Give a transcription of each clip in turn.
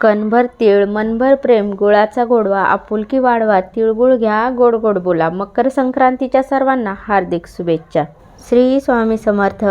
कणभर तीळ मनभर प्रेम गुळाचा गोडवा आपुलकी वाढवा तिळगुळ घ्या गोड गोड बोला. मकर संक्रांतीच्या सर्वांना हार्दिक शुभेच्छा. श्री स्वामी समर्थ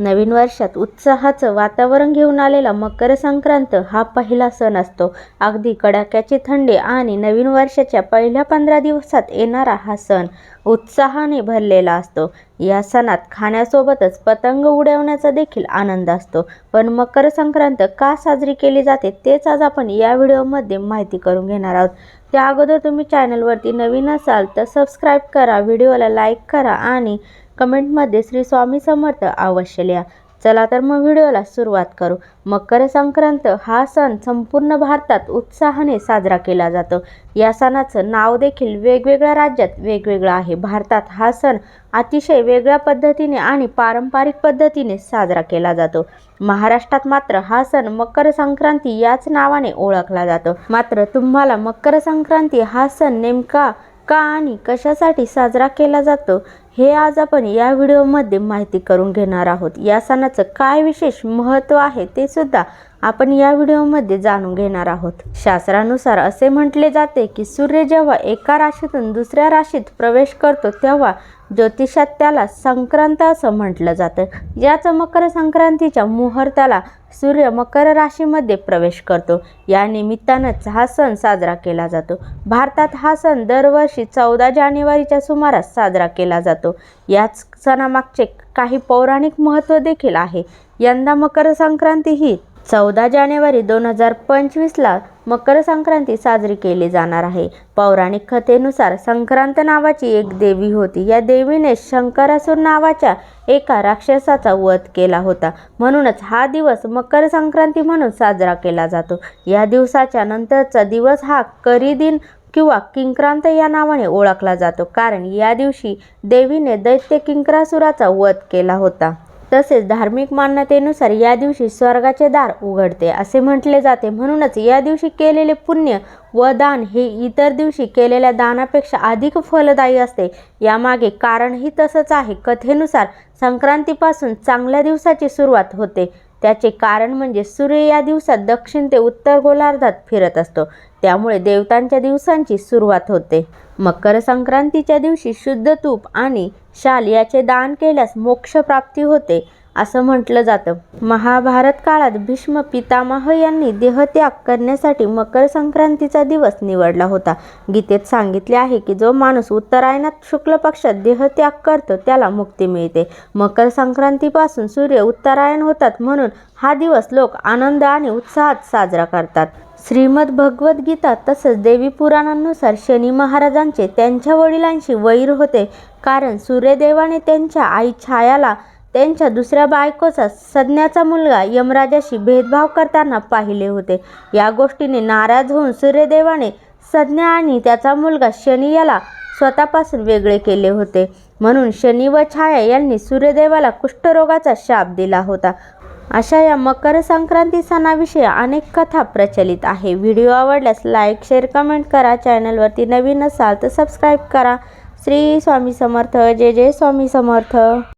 नवीन वर्षात उत्साहाचं वातावरण घेऊन आलेला मकर संक्रांत हा पहिला सण असतो. अगदी कडाक्याची थंडी आणि नवीन वर्षाच्या पहिल्या पंधरा दिवसात येणारा हा सण उत्साहाने भरलेला असतो. या सणात खाण्यासोबतच पतंग उडवण्याचा देखील आनंद असतो. पण मकर संक्रांत का साजरी केली जाते तेच आज आपण या व्हिडिओमध्ये माहिती करून घेणार आहोत. त्या अगोदर तुम्ही चॅनलवरती नवीन असाल तर सबस्क्राईब करा व्हिडिओला लाईक करा आणि कमेंटमध्ये श्री स्वामी समर्थ अवश्य लिहा. चला तर मग व्हिडिओला सुरुवात करू. मकर संक्रांत हा सण संपूर्ण भारतात उत्साहाने साजरा केला जातो. या सणाचं नाव देखील वेगवेगळ्या राज्यात वेगवेगळं आहे. भारतात हा सण अतिशय वेगळ्या पद्धतीने आणि पारंपरिक पद्धतीने साजरा केला जातो. महाराष्ट्रात मात्र हा सण मकर संक्रांती याच नावाने ओळखला जातो. मात्र तुम्हाला मकर संक्रांती हा सण नेमका का आणि कशासाठी साजरा केला जातो हे आज आपण या व्हिडिओमध्ये माहिती करून घेणार आहोत. या सणाचं काय विशेष महत्त्व आहे ते सुद्धा आपण या व्हिडिओमध्ये जाणून घेणार आहोत. शास्त्रानुसार असे म्हटले जाते की सूर्य जेव्हा एका राशीतून दुसऱ्या राशीत प्रवेश करतो तेव्हा ज्योतिषात त्याला संक्रांत असं म्हटलं जातं. याच मकर संक्रांतीच्या मुहूर्ताला सूर्य मकर राशीमध्ये प्रवेश करतो. या निमित्तानंच हा सण साजरा केला जातो. भारतात हा सण दरवर्षी चौदा जानेवारीच्या सुमारास साजरा केला जातो. याच सणामागचे काही पौराणिक महत्त्व देखील आहे. यंदा मकर संक्रांती ही चौदा जानेवारी दोन हजार पंचवीसला मकर संक्रांती साजरी केली जाणार आहे. पौराणिक कथेनुसार संक्रांत नावाची एक देवी होती. या देवीने शंकरासूर नावाच्या एका राक्षसाचा वध केला होता. म्हणूनच हा दिवस मकर संक्रांती म्हणून साजरा केला जातो. या दिवसाच्या नंतरचा दिवस हा करी दिन किंवा किंक्रांत या नावाने ओळखला जातो. कारण या दिवशी देवीने दैत्य किंक्रासुराचा वध केला होता. तसेच धार्मिक मान्यतेनुसार या दिवशी स्वर्गाचे दार उघडते असे म्हटले जाते. म्हणूनच या दिवशी केलेले पुण्य व दान हे इतर दिवशी केलेल्या दानापेक्षा अधिक फलदायी असते. यामागे कारणही तसंच आहे. कथेनुसार संक्रांतीपासून चांगल्या दिवसाची सुरुवात होते. त्याचे कारण म्हणजे सूर्य या दिवसात दक्षिण ते उत्तर गोलार्धात फिरत असतो. त्यामुळे देवतांच्या दिवसांची सुरुवात होते. मकर संक्रांतीच्या दिवशी शुद्ध तूप आणि शाल याचे दान केल्यास मोक्षप्राप्ती होते. असं म्हटलं जातं. महाभारत काळात भीष्म पितामह यांनी देहत्याग करण्यासाठी मकर संक्रांतीचा दिवस निवडला होता. गीतेत सांगितले आहे की जो माणूस उत्तरायणात शुक्ल पक्षात देहत्याग करतो त्याला मुक्ती मिळते. मकर संक्रांतीपासून सूर्य उत्तरायण होतात म्हणून हा दिवस लोक आनंद आणि उत्साहात साजरा करतात. श्रीमद भगवद्गीता तसंच देवी पुराणांनुसार शनी महाराजांचे त्यांच्या वडिलांशी वैर होते. कारण सूर्यदेवाने त्यांच्या आई छायाला त्यांच्या दुसऱ्या बायकोचा सज्ञाचा मुलगा यमराजाशी भेदभाव करताना पाहिले होते. या गोष्टीने नाराज होऊन सूर्यदेवाने सज्ञा आणि त्याचा मुलगा शनी याला स्वतःपासून वेगळे केले होते. म्हणून शनी व छाया यांनी सूर्यदेवाला कुष्ठरोगाचा शाप दिला होता. अशा या मकर संक्रांती सणाविषयी अनेक कथा प्रचलित आहे. व्हिडिओ आवडल्यास लाईक शेअर कमेंट करा. चॅनलवरती नवीन असाल तर सबस्क्राईब करा. श्री स्वामी समर्थ. जय जय स्वामी समर्थ.